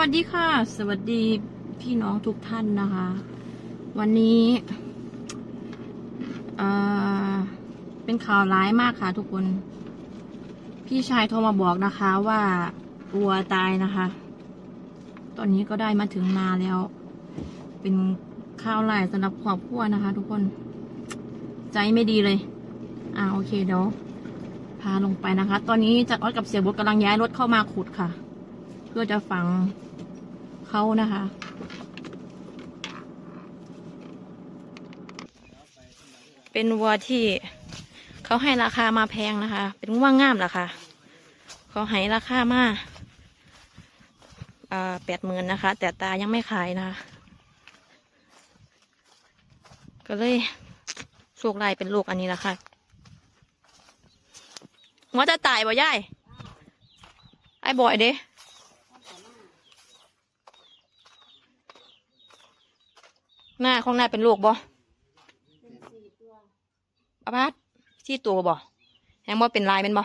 วัสดีค่ะ สวัสดีพี่น้องทุกท่านนะคะ วันนี้เออเป็นข่าวร้ายมากค่ะทุกคน พี่ชายโทรมาบอกนะคะว่าวัวตายนะคะ ตอนนี้ก็ได้มาถึงนาแล้ว เป็นข่าวร้ายสำหรับครอบครัวนะคะ ทุกคน ใจไม่ดีเลย อ่าโอเคเดี๋ยวพาลงไปนะคะ ตอนนี้จัดออดกับเสียบุตรกำลังย้ายรถเข้ามาขุดค่ะ เพื่อจะฝังเขานะคะ เป็นวัวที่เขาให้ราคามาแพงนะคะ เป็นวัวงงามล่ะค่ะเขาให้ราคามาแปดหมื่นนะคะ แต่ตายังไม่ขายนะคะก็เลยโชคลายเป็นลูกอันนี้ละค่ะว่าจะตายบ่ย่ายไอ้บ่อยเด้ หน้าของหน้าเป็นลูกบ่อาพัดที่ตัวบ่แฮงบ่เป็นลายเป็นบ่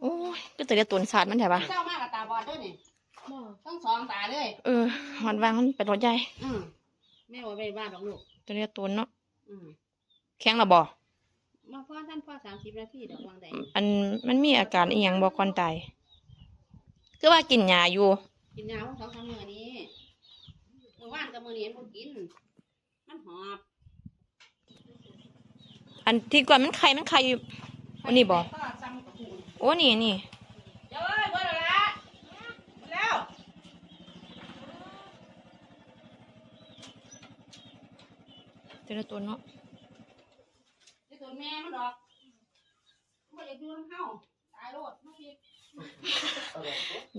โอ้ยก็จะได้ตุนศาสตร์มันแถบะเจ้ามากกับตาบอดด้วยนี่ทั้งสองตาเลยเออวันวางมันเป็นรถใหญ่อืมแม่ว่าไปบ้านหรอกลูกตัวนี้ตุนเนาะอืมแข็งและบ่มาพ่อท่านพ่อสามสิบนาทีดอกวางใดอันมันมีอาการอีหยังบ่ก่อนตายคือว่ากินยาอยู่ กินยาของสองสามมื้อนี้ มื้อวานกับมื้อนี้มันบ่กิน มันหอบอันที่ก่อนมันไข่มันไข่อยู่อันนี้บ่ก็ซ้ำกับหูโอ้นี่นี่เดี๋ยวเอ้ยเบิดแล้วละแล้วเจอตัวเนาะไอ้ตัวแม่มันดอกมันอยากอยู่นำเฮาตายโลดมันสิ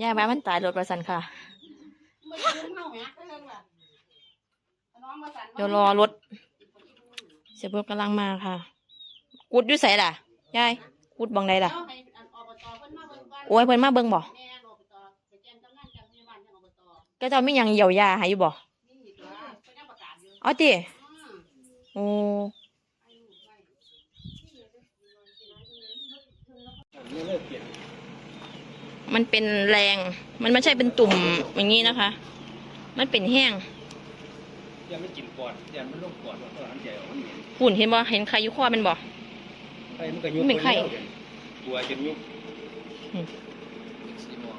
ย่าบ้ามันตายรถประสันค่ะ มันอยากอยู่นำเฮาแหมเพิ่นล่ะน้องมาสั่น เดี๋ยวรอรถ เสียเบิร์กำลังมาค่ะ กุดอยู่ใส่ล่ะยายกุดบังใดล่ะเดี๋ยวให้อันอบตเพิ่นมาเบิ่งก่อนโอ้ยเพิ่นมาเบิ่งบ่แม่นอบตไปแจ้งกำนันจังพยาบาลจังอบตก็เจะมีหยังเยียวยาให้อยู่บ่นี่ตัวเพิ่นยังประกาศอยู่เอาติอืมโอ้ให้ลูกไว้มันเป็นแรง มันไม่ใช่เป็นตุ่มอย่างนี้นะคะ มันเป็นแห้ง ยังไม่กินปอดยังไม่ลงปอดว่าตัวอันใหญ่ออกมันเหม็นหุ่นเห็นบ่เห็นใครอยู่ข้อมันบ่ ไข่มันก็ยุบมันเป็นไข่ตัวจนยุบอืมสีม่วง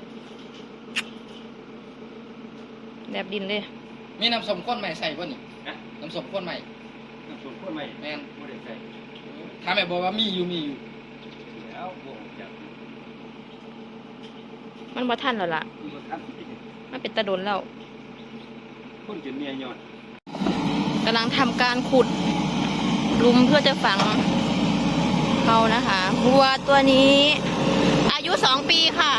แบบดินเลยมีน้ำส้มข้นใหม่ใส่ป่ะนี่นะน้ำส้มข้นใหม่น้ำส้มข้นใหม่แม่นไม่ได้ใส่ถ้าแม่บอกว่ามีอยู่มีอยู่แล้วบวกจากมันบ่ทันแล้วล่ะคือมันทับมันเป็นตะโดนแล้วคนจนเมียยอด กำลังทำการขุดหลุมเพื่อจะฝังเขานะคะวัวตัวนี้ อายุสองปีค่ะ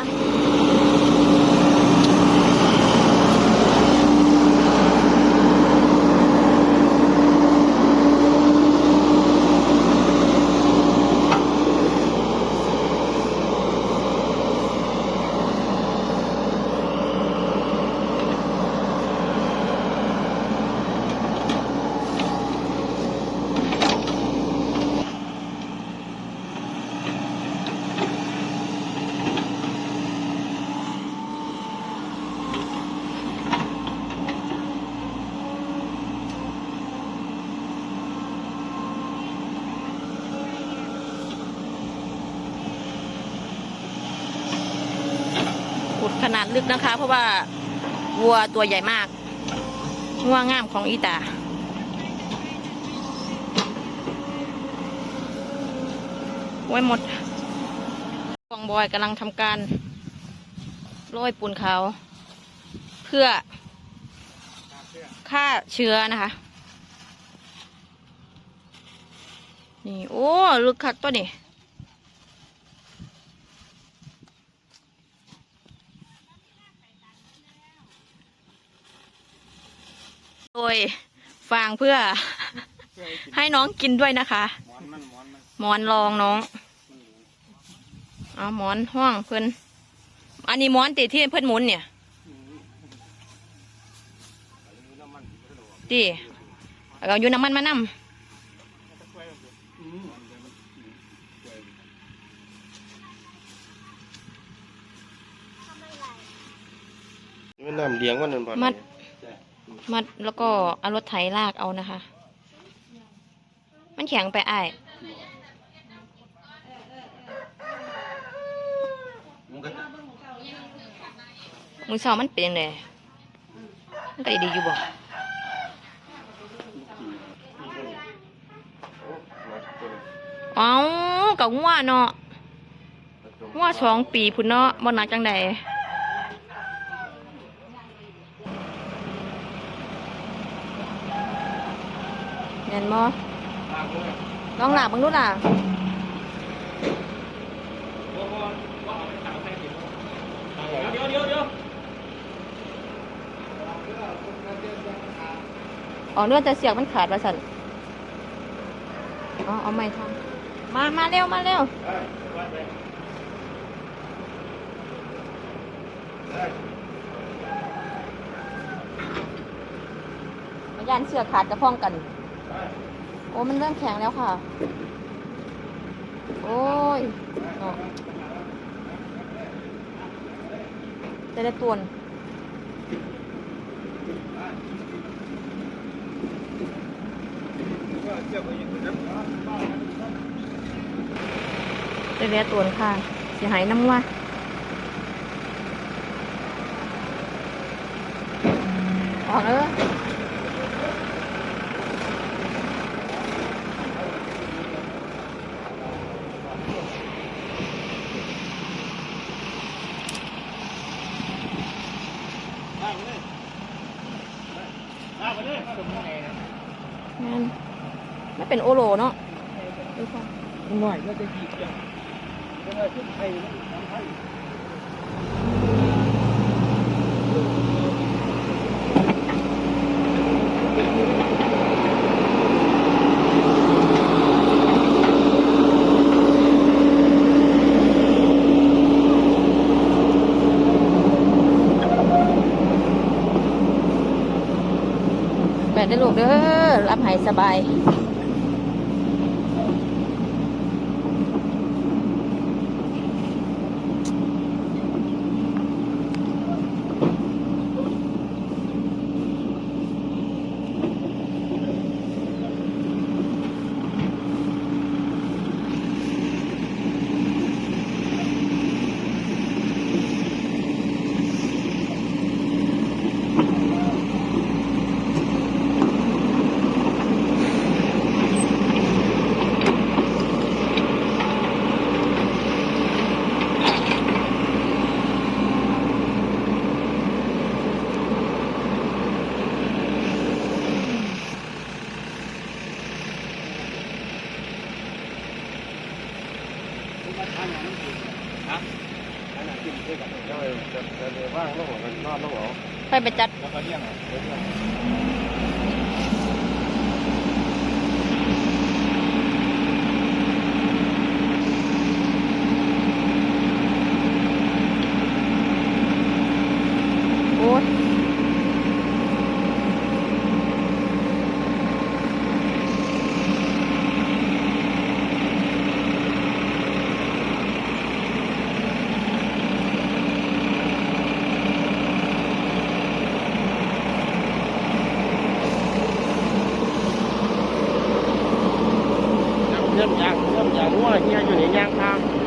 ขุ ดขนลึกนะคะ เพราะว่าวัวตัวใหญ่มากวัวงามของอีตา ไว้หมดกองบอยกำลังทำการโรยปูนขาวเพื่อฆ่าเชื้อนะคะ นี่ โอ้ ลึกคักตัวนี่ โดยฟางเพื่อ ให้น้องกินด้วยนะคะหมอนมันหมอนมันหมอนรองน้อง เอาหมอนห้องเพิ่น อันนี้หมอนติที่เพิ่นหมุนเนี่ยน้ำมันติเอาอยู่น้ำมันมานำอืมน้ำเลี้ยงมันนั่นบ่มัด มัดแล้วก็เอารถไถลากเอานะคะ มันแข็งไปไอ้มือเช้ามันเป็นยังไงมันก็ดีอยู่บ่โอ้มากคนเอ้ากับงัวเนาะงัวสองปีพุ่นเนาะบ่หนักจังใด แม่นบ่ลองหลับเบิ่งดูล่ะเดี๋ยวเดี๋ยวเดี๋ยวอ๋อเนื้อแต่เสียกมันขาดว่าสั่นอ๋อเอาไม่ทำมา มาเร็ว มาเร็วมายันเสือกขาดกระพ้องกันโอ้มันเริ่มแข็งแล้วค่ะ โอ้ยจะได้ตวนจะแวะตวนค่ะเสียหายน้ำว่าออกเออ นั่น ไม่เป็นโอโลเนาะดูค่ะหน่อยก็จะหยิบอย่างเวลาขึ้นไทยแล้วทำให้แปดได้ลูกเด้อรับหายสบาย ได้จะจะเดี๋ยวว่างแล้วหัวกันนอนแล้วหัวไปไปจัดแล้วก็เลี้ยงเอาเลี้ยง โอ้ย เริ่มยางเริ่มยางว่าเฮียอยู่ในยางทาง พี่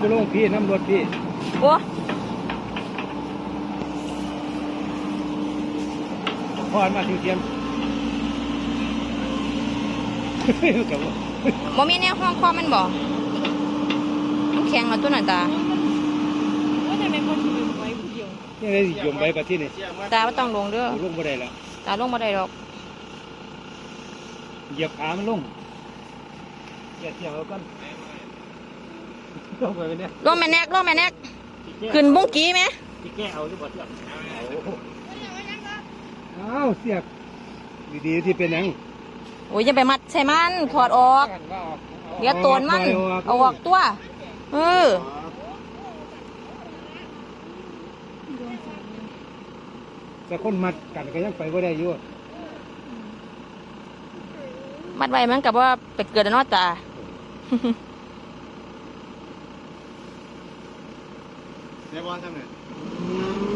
จะลงพี่น้ำรถพี่โอ้พอมาถึงเทียมกับว่าบ่มีแนวห้องคอมันบ่มันแข็งแล้วตัวหน้าตายังไงสิยมไปประเทศนี่ตาไม่ต้องลงเด้อลงบ่ได้แล้วตาลงมาได้ดอกเหยียบขามันลงเหยียบเทียบเอากัน ลงไปเนี่ยลงแม่แนกลงแม่แนกขึ้นบุ้งกี้ไหมที่แก้เอาหรือเปล่าเทียบเอาเสียบดีๆที่เป็นหยังโอ้ยอย่าไปมัดใส่มันถอดออกเดี๋ยวโตนมันเอาออกตัวเออแต่คนมัดกันก็ยังไปบ่ได้อยู่มัดไว้มันกับว่าไปเกิดแล้วเนอตา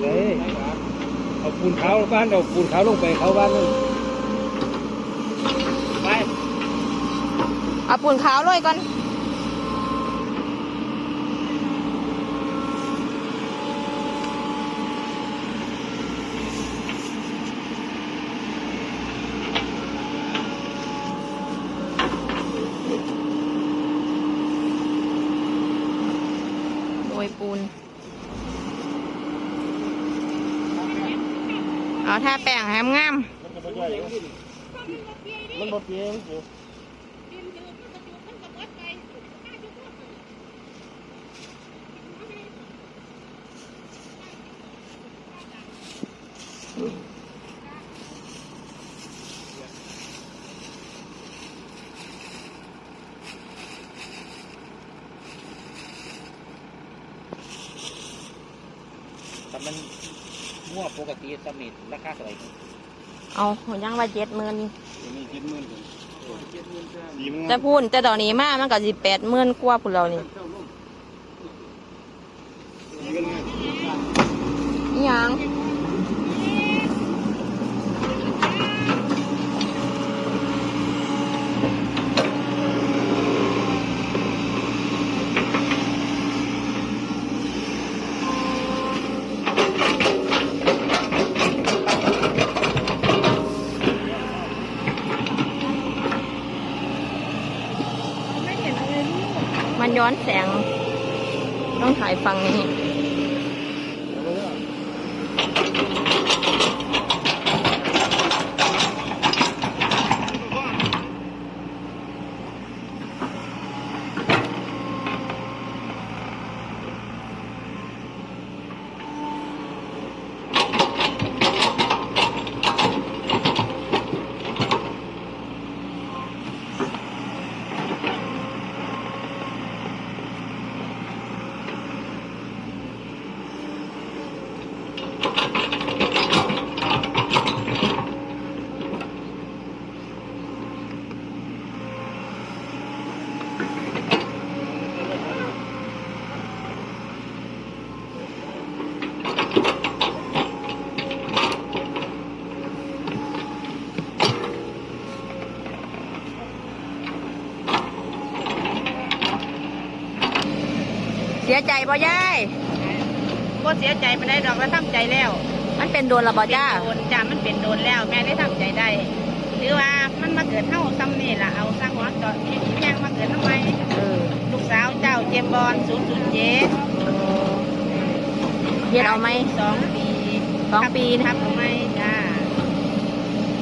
เฮ้ยเอาปูนขาวบ้านเอาปูนขาวลงไปเขาบ้านนั่นไปเอาปูนขาวเลยก่อนโดยปูน เอาท่าแป้งแฮมงามมันบ่เปียงสิแต่มัน มั่วปกติสมิธราคาเท่าไหร่เอายังว่าเจ็ดหมื่นมีเจ็ดหมื่นดีมั้งจะพูดแต่ตอนนี้มามันก็สิแปดหมื่นกว่าพุ่นเรานี่อิหยังมัน ย้อนแสง ต้องถ่ายฝั่งนี้ บ่ยายก็เสียใจไม่ได้ดอกแล้วทำใจแล้ว มันเป็นโดนระบ่จ้าโดนจ้ามันเป็นโดนแล้ว แม่ได้ทำใจได้หรือว่ามันมาเกิดเท่าซ้ำนี่ล่ะเอาสร้างหัวจอดที่แยงมาเกิดทำไมเออลูกสาวเจ้าเจมส์บอลศูนย์ศูนย์เจ็ดเฮ็ดเอาไหมสองปีสองปีครับเอาไหมจ้า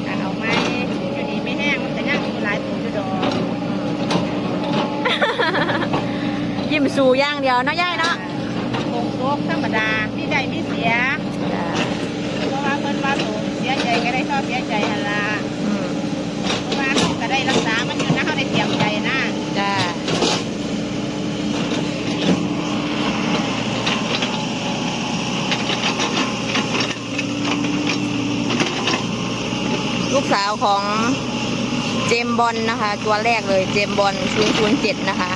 ถ้าเอาไหมอยู่ดีไม่แห้งมันจะย่างอยู่หลายตัวอยู่ดอกยิ้มสู่อย่างเดียวเนาะยายเนาะ โกงโซกธรรมดาที่ใดไม่เสียจ้าเพราะว่าเพิ่นว่าสูงเสียใจก็ได้ชอบเสียใจหั่นล่ะอืมเพราะว่าเขาก็ได้รักษามันอยู่นะเขาได้เตรียมใจนะจ้าลูกสาวของเจมส์บอลนะคะ ตัวแรกเลยเจมส์บอลศูนย์ศูนย์เจ็ดนะคะ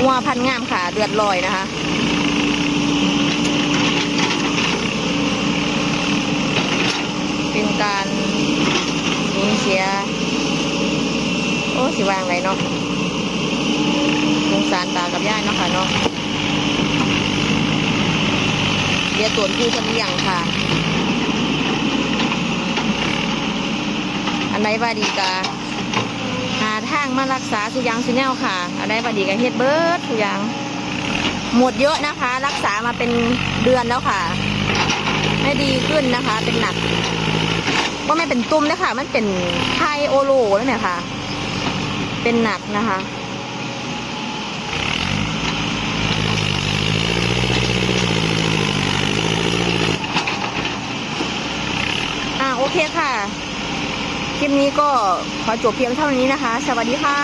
งัวพันงามขาเดือดลอยนะคะ เป็นการสูญเสีย โอ้สิวางไรเนาะสงสารตากับย่าเนาะค่ะเนาะเดี๋ยวตรวจผู้คนเลี้ยงค่ะ อันไหนว่าดีกาหาทางมารักษาทุกอย่างสุแนวค่ะ อันไหนว่าดีกาเฮ็ดเบิร์ดทุกอย่าง หมดเยอะนะคะ รักษามาเป็นเดือนแล้วค่ะ ไม่ดีขึ้นนะคะ เป็นหนักว่าไม่เป็นตุ้มนะคะมันเป็นไทโอโลแล้วเนี่ยค่ะ เป็นหนักนะคะอ่าโอเคค่ะ คลิปนี้ก็ขอจบเพียงเท่านี้นะคะ สวัสดีค่ะ